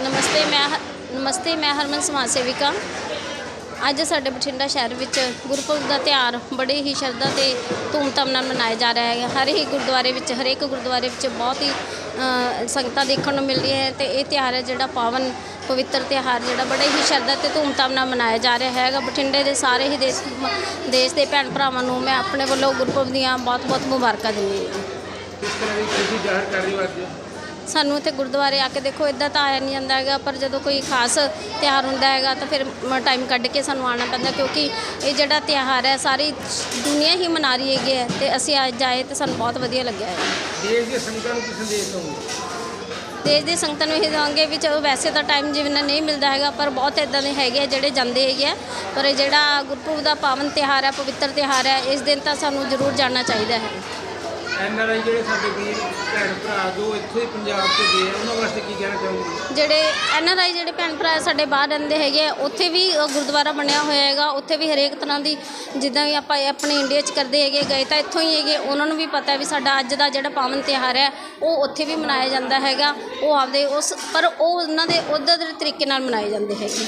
ਨਮਸਤੇ, ਮੈਂ ਹ- ਨਮਸਤੇ, ਮੈਂ ਹਰਮਨ ਸਮਾਜ ਸੇਵਿਕਾ। ਅੱਜ ਸਾਡੇ ਬਠਿੰਡਾ ਸ਼ਹਿਰ ਵਿੱਚ ਗੁਰਪੁਰਬ ਦਾ ਤਿਉਹਾਰ ਬੜੇ ਹੀ ਸ਼ਰਧਾ ਤੇ ਧੂਮਧਾਮ ਨਾਲ ਮਨਾਇਆ ਜਾ ਰਿਹਾ ਹੈ ਹਰ ਹੀ ਗੁਰਦੁਆਰੇ ਵਿੱਚ, ਹਰੇਕ ਗੁਰਦੁਆਰੇ ਵਿੱਚ ਬਹੁਤ ਹੀ ਸੰਗਤਾਂ ਦੇਖਣ ਨੂੰ ਮਿਲਦੀ ਹੈ ਤੇ ਇਹ ਤਿਉਹਾਰ ਹੈ ਜਿਹੜਾ ਪਾਵਨ ਪਵਿੱਤਰ ਤਿਉਹਾਰ ਜਿਹੜਾ ਬੜੇ ਹੀ ਸ਼ਰਧਾ ਤੇ ਧੂਮਧਾਮ ਨਾਲ ਮਨਾਇਆ ਜਾ ਰਿਹਾ ਹੈਗਾ। ਬਠਿੰਡੇ ਦੇ ਸਾਰੇ ਹੀ ਦੇਸ਼ ਦੇਸ਼ ਦੇ ਭੈਣ ਭਰਾਵਾਂ ਨੂੰ ਮੈਂ ਆਪਣੇ ਵੱਲੋਂ ਗੁਰਪੁਰਬ ਦੀਆਂ ਬਹੁਤ-ਬਹੁਤ ਮੁਬਾਰਕਾਂ ਦਿੰਦੀ ਹਾਂ। ਕਿਸ ਤਰ੍ਹਾਂ ਦੀ ਖੁਸ਼ੀ ਜ਼ਾਹਰ ਕਰ ਰਹੀ ਹੋ ਅੱਜ? ਸਾਨੂੰ ਇੱਥੇ ਗੁਰਦੁਆਰੇ ਆ ਕੇ ਦੇਖੋ ਇਦਾਂ ਤਾਂ ਆਇਆ ਨਹੀਂ ਜਾਂਦਾ ਹੈਗਾ ਪਰ ਜਦੋਂ ਕੋਈ ਖਾਸ ਤਿਉਹਾਰ ਹੁੰਦਾ ਹੈਗਾ ਤਾਂ ਫਿਰ ਟਾਈਮ ਕੱਢ ਕੇ ਸਾਨੂੰ ਆਉਣਾ ਪੈਂਦਾ ਕਿਉਂਕਿ ਇਹ ਜਿਹੜਾ ਤਿਉਹਾਰ ਹੈ ਸਾਰੀ ਦੁਨੀਆ ਹੀ ਮਨਾ ਰਹੀ ਹੈਗੀ ਹੈ ਤੇ ਅਸੀਂ ਅੱਜ ਆਏ ਤੇ ਸਾਨੂੰ ਬਹੁਤ ਵਧੀਆ ਲੱਗਿਆ ਹੈ। ਦੇਸ਼ ਦੀਆਂ ਸੰਗਤਾਂ ਨੂੰ ਕੀ ਸੰਦੇਸ਼ ਦੇਸ਼ ਦੀ ਸੰਗਤਾਂ ਨੂੰ ਇਹ ਦਵਾਂਗੇ ਵੀ ਚਲੋ ਵੈਸੇ ਤਾਂ ਟਾਈਮ ਜਿਵੇਂ ਨਹੀਂ ਮਿਲਦਾ ਹੈਗਾ ਪਰ ਬਹੁਤ ਇਦਾਂ ਦੇ ਹੈਗੇ ਜਿਹੜੇ ਜਾਂਦੇ ਹੈਗੇ ਆ ਪਰ ਇਹ ਜਿਹੜਾ ਗੁਰਪੁਰਬ ਦਾ ਪਾਵਨ ਤਿਉਹਾਰ ਹੈ ਪਵਿੱਤਰ ਤਿਉਹਾਰ ਹੈ ਇਸ ਦਿਨ ਤਾਂ ਸਾਨੂੰ ਜ਼ਰੂਰ ਜਾਣਾ ਚਾਹੀਦਾ ਹੈ। ਐਨ ਆਰ ਆਈ ਜਿਹੜੇ ਸਾਡੇ ਵੀਰ ਭੈਣ ਭਰਾ ਜੋ ਇੱਥੋਂ ਹੀ ਪੰਜਾਬ ਤੋਂ ਗਏ ਆ ਉਹਨਾਂ ਵਾਸਤੇ ਕੀ ਕਹਿਣਾ ਚਾਹੋਗੇ? ਜਿਹੜੇ ਐਨ ਆਰ ਆਈ ਜਿਹੜੇ ਭੈਣ ਭਰਾ ਸਾਡੇ ਬਾਹਰ ਰਹਿੰਦੇ ਹੈਗੇ ਆ ਉੱਥੇ ਵੀ ਅ, ਗੁਰਦੁਆਰਾ ਬਣਿਆ ਹੋਇਆ ਹੈਗਾ। ਉੱਥੇ ਵੀ ਹਰੇਕ ਤਰ੍ਹਾਂ ਦੀ ਜਿੱਦਾਂ ਵੀ ਆਪਾਂ ਆਪਣੇ ਇੰਡੀਆ 'ਚ ਕਰਦੇ ਹੈਗੇ ਗਏ ਤਾਂ ਇੱਥੋਂ ਹੀ ਹੈਗੇ। ਉਹਨਾਂ ਨੂੰ ਵੀ ਪਤਾ ਹੈ ਵੀ ਸਾਡਾ ਅੱਜ ਦਾ ਜਿਹੜਾ ਪਾਵਨ ਤਿਉਹਾਰ ਹੈ ਉਹ ਉੱਥੇ ਵੀ ਮਨਾਇਆ ਜਾਂਦਾ ਹੈਗਾ। ਉਹ ਆਪਦੇ ਉਸ ਪਰ ਉਹ ਉਹਨਾਂ ਦੇ ਉੱਧਰ ਦੇ ਤਰੀਕੇ ਨਾਲ ਮਨਾਏ ਜਾਂਦੇ ਹੈਗੇ।